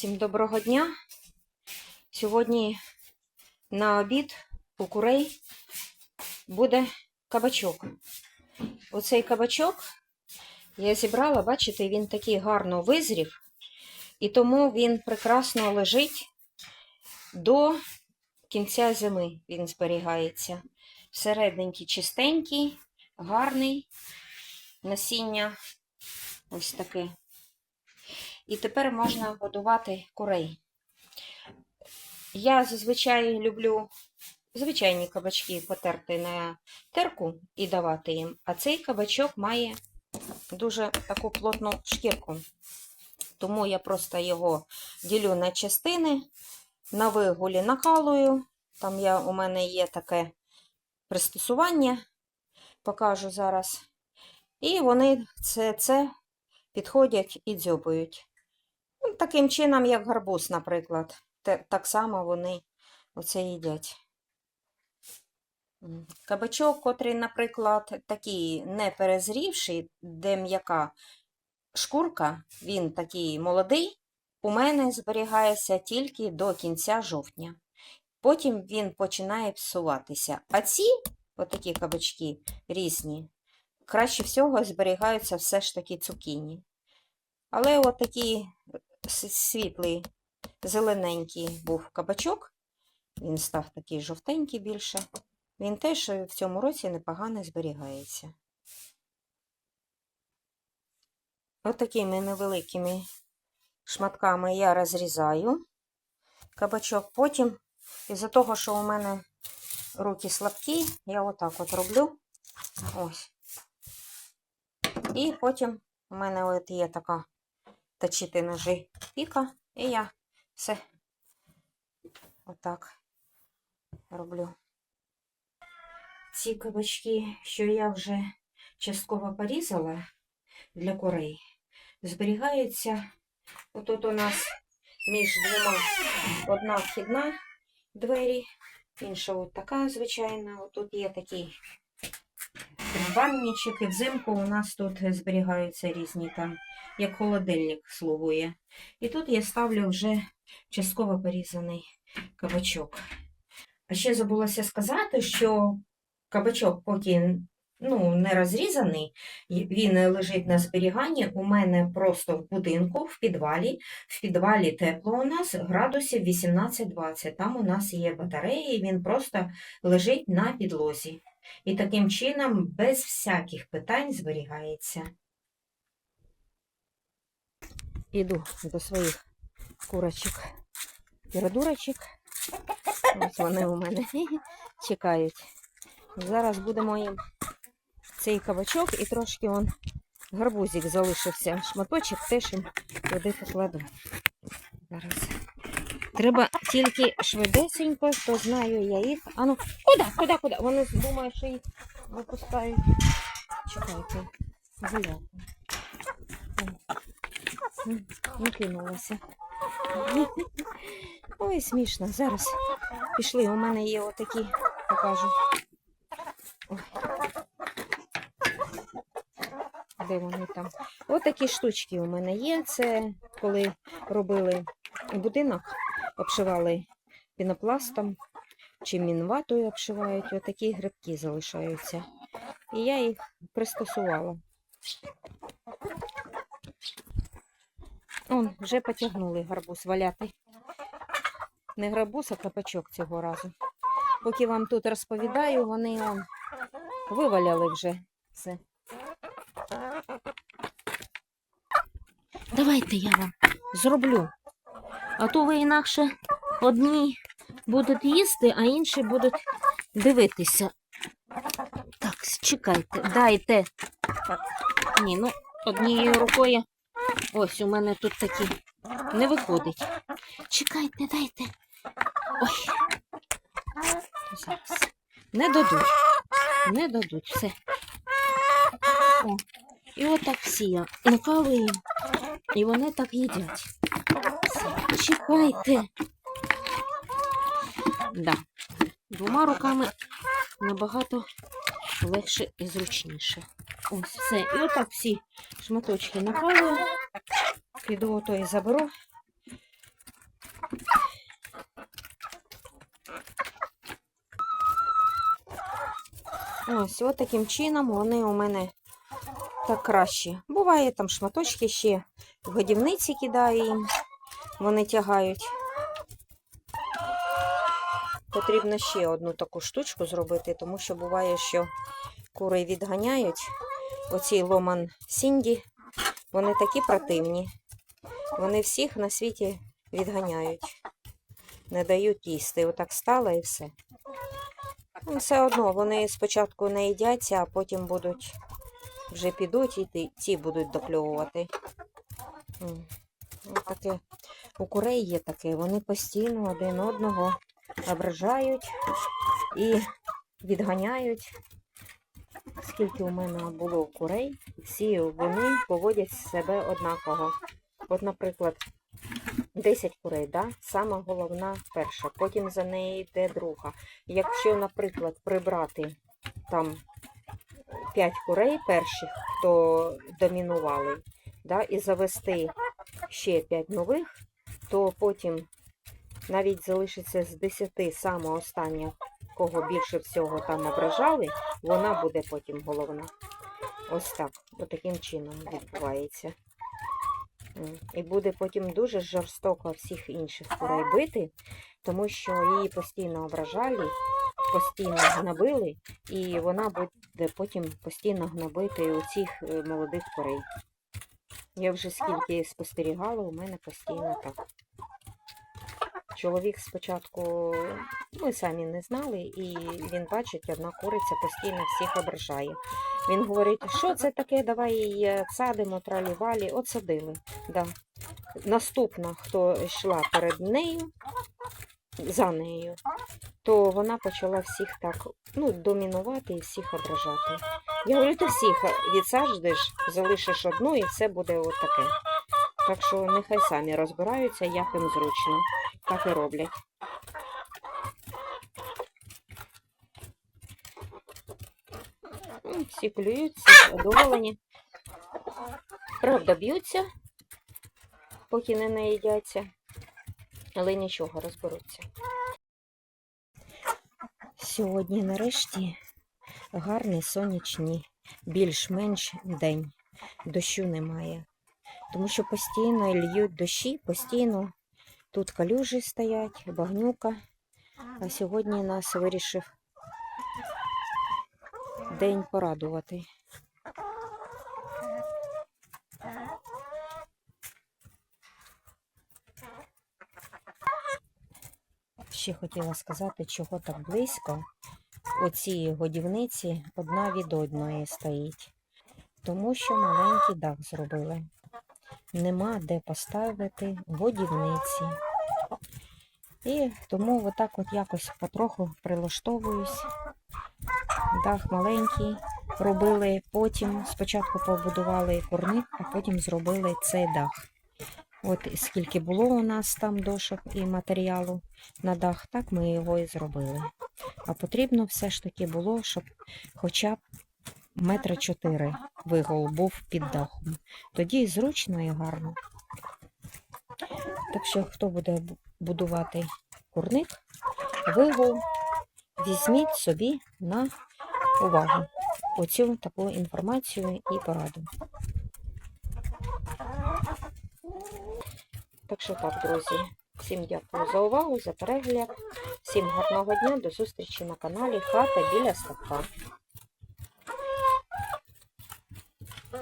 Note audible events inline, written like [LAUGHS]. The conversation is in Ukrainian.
Всім доброго дня. Сьогодні на обід у курей буде кабачок. Оцей кабачок я зібрала, бачите, він такий гарно визрів, і тому він прекрасно лежить до кінця зими. Він зберігається. Всерединки чистенький, гарний насіння ось таке. І тепер можна годувати курей. Я зазвичай люблю звичайні кабачки потерти на терку і давати їм, а цей кабачок має дуже таку плотну шкірку. Тому я просто його ділю на частини, на вигулі накалую. Там я, у мене є таке пристосування, покажу зараз. І вони це, це підходять і дзьобують. Таким чином, як гарбуз, наприклад. Так само вони оце їдять. Кабачок, котрий, наприклад, такий не перезрівший, де м'яка шкурка, він такий молодий, у мене зберігається тільки до кінця жовтня. Потім він починає псуватися. А ці, отакі кабачки різні, краще всього зберігаються все ж таки цукіні. Але от такий с- світлий, зелененький був кабачок, він став такий жовтенький більше. Він теж в цьому році непогано зберігається. От такими невеликими шматками я розрізаю кабачок. Потім, із-за того, що у мене руки слабкі, я отак от роблю. Ось. І потім у мене от є така точити ножи піка, і я все отак роблю. Ці кабачки, що я вже частково порізала для курей, зберігаються. Отут у нас між двома одна вхідна двері, інша от така звичайна. Отут є такий ванничок, і взимку у нас тут зберігаються різні там як холодильник слугує. І тут я ставлю вже частково порізаний кабачок. А ще забулося сказати, що кабачок, поки ну, не розрізаний, він лежить на зберіганні у мене просто в будинку, в підвалі. В підвалі тепло у нас градусів 18-20. Там у нас є батареї, він просто лежить на підлозі. І таким чином без всяких питань зберігається. Іду до своїх курочок передурочок. Ось вони у мене [LAUGHS] чекають. Зараз будемо їм цей кабачок і трошки он гарбузик залишився. Шматочок теж їм туди покладу. Зараз. Треба тільки швидесенько, то знаю я їх. Ану, куди, куди, куди? Вони думають, що їх випускають. Чекайте, гуляти. Не кинулася. Ой, смішно. Зараз пішли. У мене є отакі, покажу. Де вони там? Отакі штучки у мене є. Це коли робили будинок, обшивали пінопластом чи мінватою обшивають. Отакі грибки залишаються. І я їх пристосувала. Он, вже потягнули гарбуз валяти. Не гарбуз, а капачок цього разу. Поки вам тут розповідаю, вони он, виваляли вже все. Давайте я вам зроблю. А то ви інакше одні будуть їсти, а інші будуть дивитися. Так, чекайте, дайте. Так, ні, ну, однією рукою. Ось у мене тут такі не виходить. Чекайте, дайте. Ой. Зараз. Не дадуть. Не дадуть. Все. О. І отак всі я накалую. І вони так їдять. Все. Чекайте. Да. Двома руками набагато легше і зручніше. Ось все. І отак всі шматочки накалую. Піду ото і заберу Ось, от таким чином вони у мене так краще. Буває там шматочки ще в годівниці кидаю їм, вони тягають. Потрібно ще одну таку штучку зробити, тому що буває, що кури відганяють. Оці ломан Сінді, вони такі противні. Вони всіх на світі відганяють. Не дають їсти. Отак стало і все. Ну, Все одно вони спочатку не їдяться, а потім будуть вже підуть і ті- будуть докльовувати. Ось. У курей є таке, вони постійно один одного ображають і відганяють. Скільки у мене було курей, всі вони поводять себе однаково. От, наприклад, 10 курей, да? сама головна перша, потім за нею йде друга. Якщо, наприклад, прибрати там 5 курей перших, хто домінували, да, і завести ще 5 нових, то потім навіть залишиться з 10 саме кого більше всього там ображали, вона буде потім головна. Ось так, отаким чином відбувається. І буде потім дуже жорстоко всіх інших курей бити, тому що її постійно ображали, постійно гнобили, і вона буде потім постійно гнобити у цих е, молодих курей. Я вже скільки спостерігала, у мене постійно так. Чоловік спочатку, ми самі не знали, і він бачить, одна куриця постійно всіх ображає. Він говорить, що це таке, давай її е, садимо, тралі-валі. Да. Наступна, хто йшла перед нею, за нею, то вона почала всіх так ну, домінувати і всіх ображати. Я говорю, ти всіх відсаджуєш, залишиш одну, і це буде отаке. Так що нехай самі розбираються, як їм зручно. Так і роблять. Всі клюють, всі задоволені. Правда, б'ються, поки не наїдяться, але нічого, розберуться. Сьогодні нарешті гарний сонячний, більш-менш день. Дощу немає. Тому що постійно льють дощі, постійно тут калюжі стоять, багнюка. А сьогодні нас вирішив день порадувати. Ще хотіла сказати, чого так близько. Оці годівниці одна від одної стоїть. Тому що маленький дах зробили. Нема де поставити годівниці. І тому отак от якось потроху прилаштовуюсь. Дах маленький. Робили потім, спочатку побудували курник, а потім зробили цей дах. От скільки було у нас там дошок і матеріалу на дах, так ми його і зробили. А потрібно все ж таки було, щоб хоча б метра чотири вигол був під дахом. Тоді і зручно і гарно. Так що, хто буде будувати курник, вигул, візьміть собі на увагу оцю таку інформацію і пораду. Так що так, друзі. Всім дякую за увагу, за перегляд. Всім гарного дня, до зустрічі на каналі Хата біля ставка.